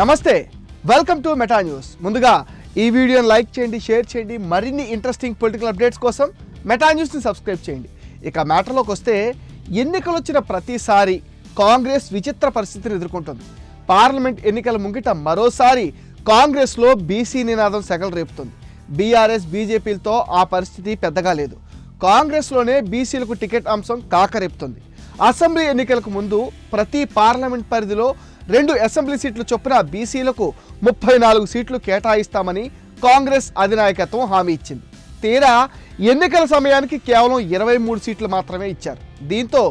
నమస్తే welcome to meta news ముందుగా ఈ వీడియోని లైక్ చేయండి షేర్ చేయండి మరిన్ని ఇంట్రెస్టింగ్ పొలిటికల్ అప్డేట్స్ కోసం మెటా న్యూస్ని సబ్స్క్రైబ్ చేయండి. ఇక మ్యాటర్లోకి వస్తే ఎన్నికలు వచ్చిన ప్రతిసారి కాంగ్రెస్ విచిత్ర పరిస్థితిని ఎదుర్కొంటుంది. పార్లమెంట్ ఎన్నికల ముంగిట మరోసారి కాంగ్రెస్లో బీసీ నినాదం సెగలు రేపుతుంది. బీఆర్ఎస్ బీజేపీలతో ఆ పరిస్థితి పెద్దగా లేదు. కాంగ్రెస్లోనే బీసీలకు టికెట్ అంశం కాకరేపుతుంది. అసెంబ్లీ ఎన్నికలకు ముందు ప్రతి పార్లమెంట్ పరిధిలో రెండు అసెంబ్లీ సీట్లు చొప్పున బీసీలకు ముప్పై నాలుగు సీట్లు కేటాయిస్తామని కాంగ్రెస్ అధినాయకత్వం హామీ ఇచ్చింది. తీరా ఎన్నికల సమయానికి కేవలం ఇరవై మూడు సీట్లు మాత్రమే ఇచ్చారు. దీంతో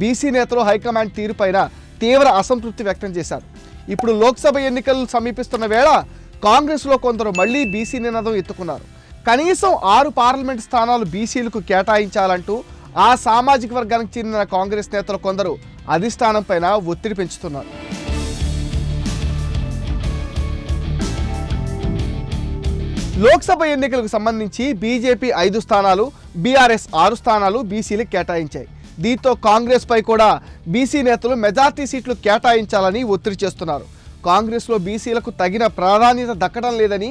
బీసీ నేతలు హైకమాండ్ తీరుపైన తీవ్ర అసంతృప్తి వ్యక్తం చేశారు. ఇప్పుడు లోక్సభ ఎన్నికలు సమీపిస్తున్న వేళ కాంగ్రెస్లో కొందరు మళ్ళీ బీసీ నినాదం ఎత్తుకున్నారు. కనీసం ఆరు పార్లమెంట్ స్థానాలు బీసీలకు కేటాయించాలంటూ ఆ సామాజిక వర్గానికి చెందిన కాంగ్రెస్ నేతలు కొందరు అధిష్టానం పైన ఒత్తిడి పెంచుతున్నారు. లోక్సభ ఎన్నికలకు సంబంధించి బీజేపీ ఐదు స్థానాలు బీఆర్ఎస్ ఆరు స్థానాలు బీసీలకు కేటాయించాయి. దీంతో కాంగ్రెస్ పై కూడా బీసీ నేతలు మెజార్టీ సీట్లు కేటాయించాలని ఒత్తిడి చేస్తున్నారు. కాంగ్రెస్లో బీసీలకు తగిన ప్రాధాన్యత దక్కడం లేదని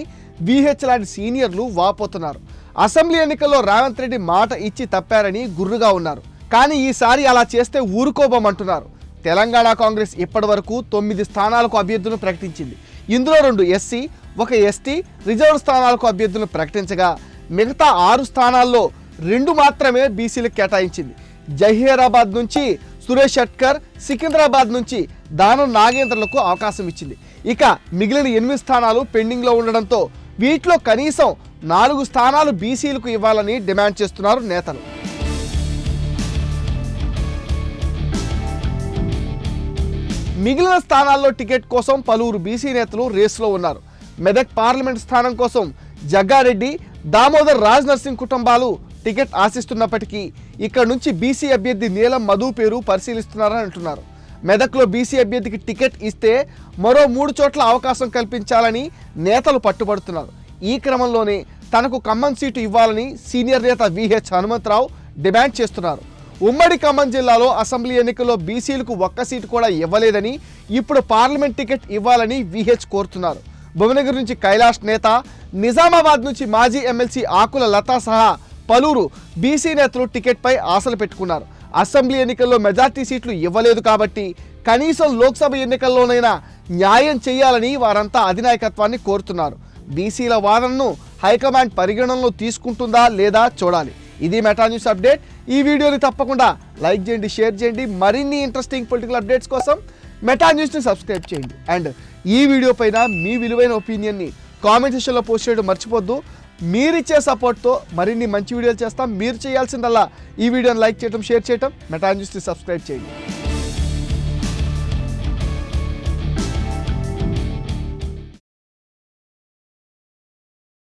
విహెచ్ లాంటి సీనియర్లు వాపోతున్నారు. అసెంబ్లీ ఎన్నికల్లో రేవంత్ రెడ్డి మాట ఇచ్చి తప్పారని గుర్రుగా ఉన్నారు. కానీ ఈసారి అలా చేస్తే ఊరుకోబోమంటున్నారు. తెలంగాణ కాంగ్రెస్ ఇప్పటి వరకు తొమ్మిది స్థానాలకు అభ్యర్థులను ప్రకటించింది. ఇందులో రెండు ఎస్సీ ఒక ఎస్టీ రిజర్వ్ స్థానాలకు అభ్యర్థులను ప్రకటించగా మిగతా ఆరు స్థానాల్లో రెండు మాత్రమే బీసీలకు కేటాయించింది. జహీరాబాద్ నుంచి సురేష్ షట్కర్ సికింద్రాబాద్ నుంచి దానం నాగేంద్రలకు అవకాశం ఇచ్చింది. ఇక మిగిలిన ఎనిమిది స్థానాలు పెండింగ్లో ఉండడంతో వీటిలో కనీసం నాలుగు స్థానాలు బీసీలకు ఇవ్వాలని డిమాండ్ చేస్తున్నారు నేతలు. మిగిలిన స్థానాల్లో టికెట్ కోసం పలువురు బీసీ నేతలు రేసులో ఉన్నారు. మెదక్ పార్లమెంట్ స్థానం కోసం జగ్గారెడ్డి దామోదర్ రాజ్ నర్సింగ్ కుటుంబాలు టికెట్ ఆశిస్తున్నప్పటికీ ఇక్కడ నుంచి బీసీ అభ్యర్థి నీలం మధు పేరు పరిశీలిస్తున్నారని అంటున్నారు. మెదక్లో బీసీ అభ్యర్థికి టికెట్ ఇస్తే మరో మూడు చోట్ల అవకాశం కల్పించాలని నేతలు పట్టుబడుతున్నారు. ఈ క్రమంలోనే తనకు ఖమ్మం సీటు ఇవ్వాలని సీనియర్ నేత విహెచ్ హనుమంతరావు డిమాండ్ చేస్తున్నారు. ఉమ్మడి ఖమ్మం జిల్లాలో అసెంబ్లీ ఎన్నికల్లో బీసీలకు ఒక్క సీటు కూడా ఇవ్వలేదని ఇప్పుడు పార్లమెంట్ టికెట్ ఇవ్వాలని విహెచ్ కోరుతున్నారు. భువనగిరి నుంచి కైలాష్ నేత నిజామాబాద్ నుంచి మాజీ ఎమ్మెల్సీ ఆకుల లతా సహా పలువురు బీసీ నేతలు టికెట్పై ఆశలు పెట్టుకున్నారు. అసెంబ్లీ ఎన్నికల్లో మెజార్టీ సీట్లు ఇవ్వలేదు కాబట్టి కనీసం లోక్సభ ఎన్నికల్లోనైనా న్యాయం చేయాలని వారంతా అధినాయకత్వాన్ని కోరుతున్నారు. బీసీల వాదనను హైకమాండ్ పరిగణనలో తీసుకుంటుందా లేదా చూడాలి. ఇది మెటా న్యూస్ అప్డేట్ ఈ వీడియోని తప్పకుండా లైక్ చేయండి షేర్ చేయండి. మరిన్ని ఇంట్రెస్టింగ్ పొలిటికల్ అప్డేట్స్ కోసం మెటా న్యూస్ని సబ్స్క్రైబ్ చేయండి. అండ్ ఈ వీడియో పైన మీ విలువైన ఒపీనియన్ని కామెంట్ సెషన్లో పోస్ట్ చేయడం మర్చిపోద్దు. మీరిచ్చే సపోర్ట్తో మరిన్ని మంచి వీడియోలు చేస్తాం. మీరు చేయాల్సిందల్లా ఈ వీడియోని లైక్ చేయడం షేర్ చేయడం మెటా న్యూస్ని సబ్స్క్రైబ్ చేయండి.